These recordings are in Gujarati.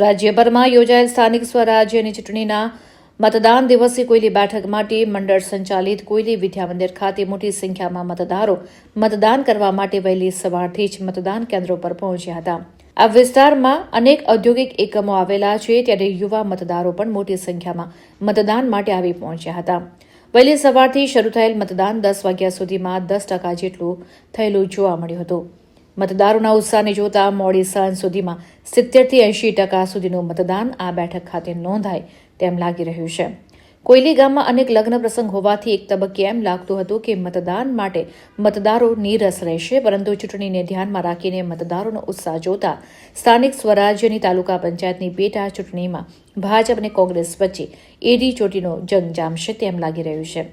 રાજ્યભરમાં યોજાયેલ સ્થાનિક સ્વરાજ્યની ચૂંટણીના મતદાન દિવસે કોયલી બેઠક માટે મંડળ સંચાલિત કોયલી વિદ્યામંદિર ખાતે મોટી સંખ્યામાં મતદારો મતદાન કરવા માટે વહેલી સવારથી જ મતદાન કેન્દ્રો પર પહોંચ્યા હતા. આ વિસ્તારમાં અનેક ઔદ્યોગિક એકમો આવેલા છે, ત્યારે યુવા મતદારો પણ મોટી સંખ્યામાં મતદાન માટે આવી પહોંચ્યા હતા. વહેલી સવારથી શરૂ થયેલ મતદાન દસ વાગ્યા સુધીમાં દસ ટકા જેટલું થયેલું જોવા મળ્યું હતું. મતદારોના ઉત્સાહને જોતા મોડી સાંજ સુધીમાં સિત્તેરથી એંશી ટકા સુધીનું મતદાન આ બેઠક ખાતે નોંધાય તેમ લાગી રહ્યું છે. કોયલી ગામમાં અનેક લગ્ન પ્રસંગ હોવાથી એક તબક્કે એમ લાગતું હતું કે મતદાન માટે મતદારો નીરસ રહેશે, પરંતુ ચૂંટણીને ધ્યાનમાં રાખીને મતદારોનો ઉત્સાહ જોતા સ્થાનિક સ્વરાજ્યની તાલુકા પંચાયતની પેટા ચૂંટણીમાં ભાજપ અને કોંગ્રેસ વચ્ચે એડી ચોટીનો જંગ જામશે તેમ લાગી રહ્યું છે.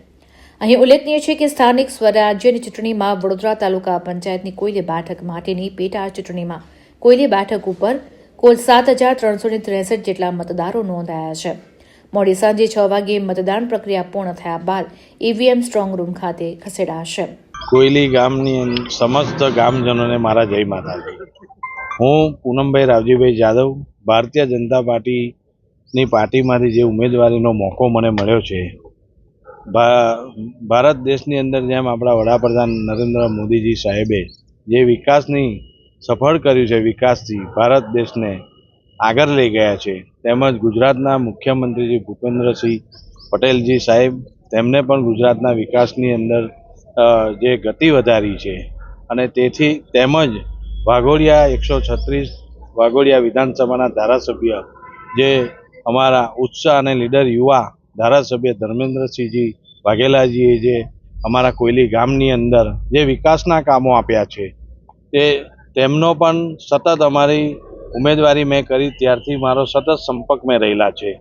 અહીં ઉલ્લેખનીય છે કે સ્થાનિક સ્વરાજ્યની ચૂંટણીમાં વડોદરા તાલુકા પંચાયતની કોયલી બેઠક માટેની પેટા ચૂંટણીમાં કોયલી બેઠક ઉપર કુલ સાત હજાર ત્રણસો ત્રેસઠ જેટલા મતદારો નોંધાયા છે. મોડી સાંજે છ વાગે મતદાન પ્રક્રિયા પૂર્ણ થયા બાદ ઈવીએમ સ્ટ્રોંગ રૂમ ખાતે ખસેડાશે. કોયલી ગામની સમસ્ત ગામજનોને મારા જય માતાજી. હું પૂનમભાઈ રાવજીભાઈ જાદવ, ભારતીય જનતા પાર્ટીની પાર્ટીમાંથી જે ઉમેદવારીનો મોકો મને મળ્યો છે ભારત દેશની અંદર જેમ આપણા વડાપ્રધાન નરેન્દ્ર મોદીજી સાહેબે જે વિકાસની સફળ કર્યું છે, વિકાસથી ભારત દેશને આગળ લઈ ગયા છે તેમજ ગુજરાતના મુખ્યમંત્રીજી ભૂપેન્દ્રસિંહ પટેલજી સાહેબ, તેમને પણ ગુજરાતના વિકાસની અંદર જે ગતિ વધારી છે. અને તેથી તેમજ વાઘોડિયા એકસો છત્રીસ, વાઘોડિયા વિધાનસભાના ધારાસભ્ય, જે અમારા ઉત્સાહ અને લીડર યુવા ધારાસભ્ય ધર્મેન્દ્રસિંહજી વાઘેલાજીએ જે અમારા કોયલી ગામની અંદર જે વિકાસના કામો આપ્યા છે, તે તેમનો પણ સતત અમારી ઉમેદવારી મેં કરી, ત્યારથી મારો સતત સંપર્ક મેં રહેલા છે.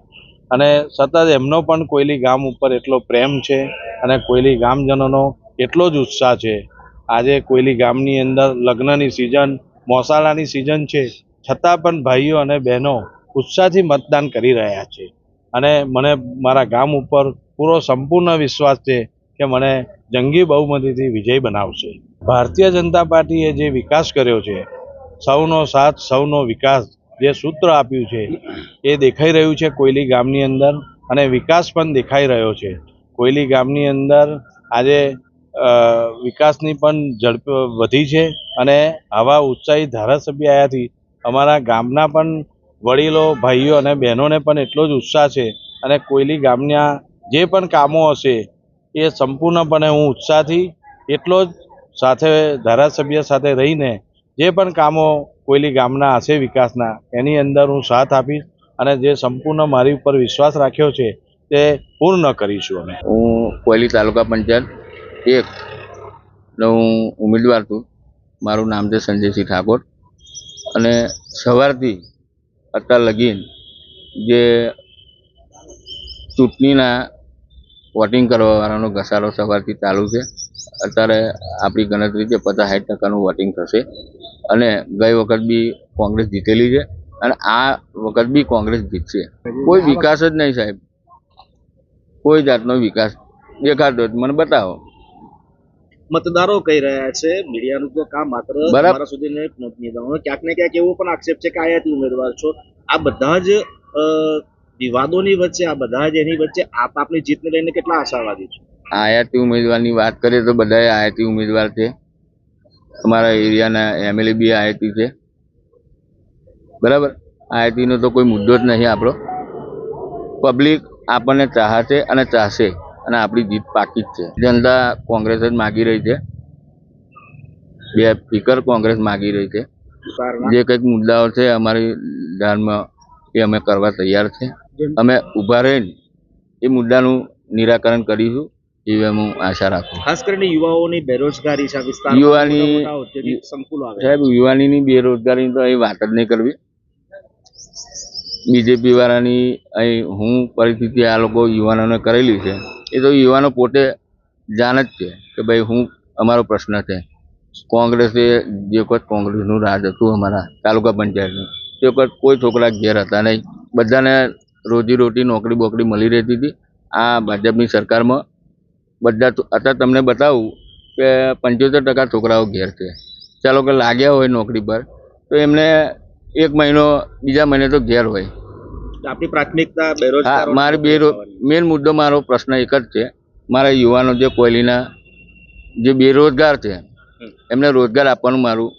અને સતત એમનો પણ કોયલી ગામ ઉપર એટલો પ્રેમ છે અને કોયલી ગામજનોનો એટલો જ ઉત્સાહ છે. આજે કોયલી ગામની અંદર લગ્નની સિઝન મોસાળાની સિઝન છે, છતાં પણ ભાઈઓ અને બહેનો ઉત્સાહથી મતદાન કરી રહ્યા છે. અને મને મારા ગામ ઉપર પૂરો સંપૂર્ણ વિશ્વાસ છે કે મને જંગી બહુમતીથી વિજય બનાવશે. ભારતીય જનતા પાર્ટીએ જે વિકાસ કર્યો છે સૌનો સાથ, સૌનો વિકાસ જે સૂત્ર આપ્યું છે, એ દેખાઈ રહ્યું છે કોયલી ગામની અંદર અને વિકાસ પણ દેખાઈ રહ્યો છે. કોયલી ગામની અંદર આજે વિકાસની પણ ઝડપ વધી છે અને આવા ઉત્સાહી ધારાસભ્ય આવ્યાથી અમારા ગામના પણ વડીલો, ભાઈઓ અને બહેનોને પણ એટલો જ ઉત્સાહ છે અને કોયલી ગામના જે પણ કામો હશે, એ સંપૂર્ણપણે હું ઉત્સાહથી એટલો જ સાથે ધારાસભ્ય સાથે રહીને જે પણ કામો કોયલી ગામના હશે વિકાસના, એની અંદર હું સાથ આપીશ અને જે સંપૂર્ણ મારી ઉપર વિશ્વાસ રાખ્યો છે, તે પૂર્ણ કરીશું અમે. હું કોયલી તાલુકા પંચાયત એક, નો હું ઉમેદવાર છું. મારું નામ છે સંજયસિંહ ઠાકોર. અને સવારથી અત્યાર લગીન જે ચૂંટણીના વોટિંગ કરવાવાળાનો ઘસારો સવારથી ચાલુ છે. અત્યારે આપણી ગણતરી છે પચાસ સાઠ ટકાનું વોટિંગ થશે. અને ગઈ વખત બી કોંગ્રેસ જીતેલી છે અને આ વખત બી કોંગ્રેસ જીતશે. કોઈ વિકાસ જ નહીં સાહેબ. કોઈ જાતનો વિકાસ દેખાતો મને બતાવો. મતદારો કહી રહ્યા છે મીડિયાનું તો કામ માત્ર બરાબર. સુધી નહીં પહોંચી જવાનું ક્યાંક ને ક્યાંક એવો પણ આક્ષેપ છે કે આયાતી ઉમેદવાર છો. આ બધા જ વિવાદોની વચ્ચે આ બધા જ એની વચ્ચે આપ આપની જીતને લઈને કેટલા આશાવાદી છો? આયાતી ઉમેદવારની વાત કરીએ તો બધા આયાતી ઉમેદવાર છે. અમારા એરિયાના એમએલએ બી આઈઆઈટી છે. બરાબર? આઈઆઈટીનો તો કોઈ મુદ્દો જ નહીં આપણો. પબ્લિક આપણને ચાહશે અને ચાહશે અને આપણી જીત પાકી જ છે. જનતા કોંગ્રેસ જ માગી રહી છે. બે ફિકર કોંગ્રેસ માગી રહી છે. જે કંઈક મુદ્દાઓ છે અમારી ધ્યાનમાં એ અમે કરવા તૈયાર છે. અમે ઊભા રહીને એ મુદ્દાનું નિરાકરણ કરીશું. એવી હું આશા રાખું. ખાસ કરીને યુવાઓની બેરોજગારી છે આ યુવાની- મોટા મોટા ઔદ્યોગિક સંકુલો આવે સાહેબ યુવાનીની બેરોજગારીની તો અહીં વાત જ નહીં કરવી. બીજેપી વાળાની અહીં હું પરિસ્થિતિ આ લોકો યુવાનોને કરેલી છે. એ તો યુવાનો પોતે જાણ જ છે કે ભાઈ હું અમારો પ્રશ્ન છે. કોંગ્રેસે જે વખત કોંગ્રેસનું રાજ હતું અમારા તાલુકા પંચાયતનું તે વખત કોઈ છોકરા ઘેર હતા નહીં. બધાને રોજી રોટી નોકરી બોકરી મળી રહેતી હતી. આ ભાજપની સરકારમાં બધા તો- અત્યારે તમને બતાવું કે પંચોતેર ટકા છોકરાઓ ઘેર છે. ચાલો કે લાગ્યા હોય નોકરી પર તો એમને એક મહિનો બીજા મહિને તો ઘેર હોય. આપણી પ્રાથમિકતા હા બેરોજગાર મારે બેરો મેન મુદ્દો મારો પ્રશ્ન એક જ છે. મારા યુવાનો જે કોયલીના જે બેરોજગાર છે એમને રોજગાર આપવાનું મારું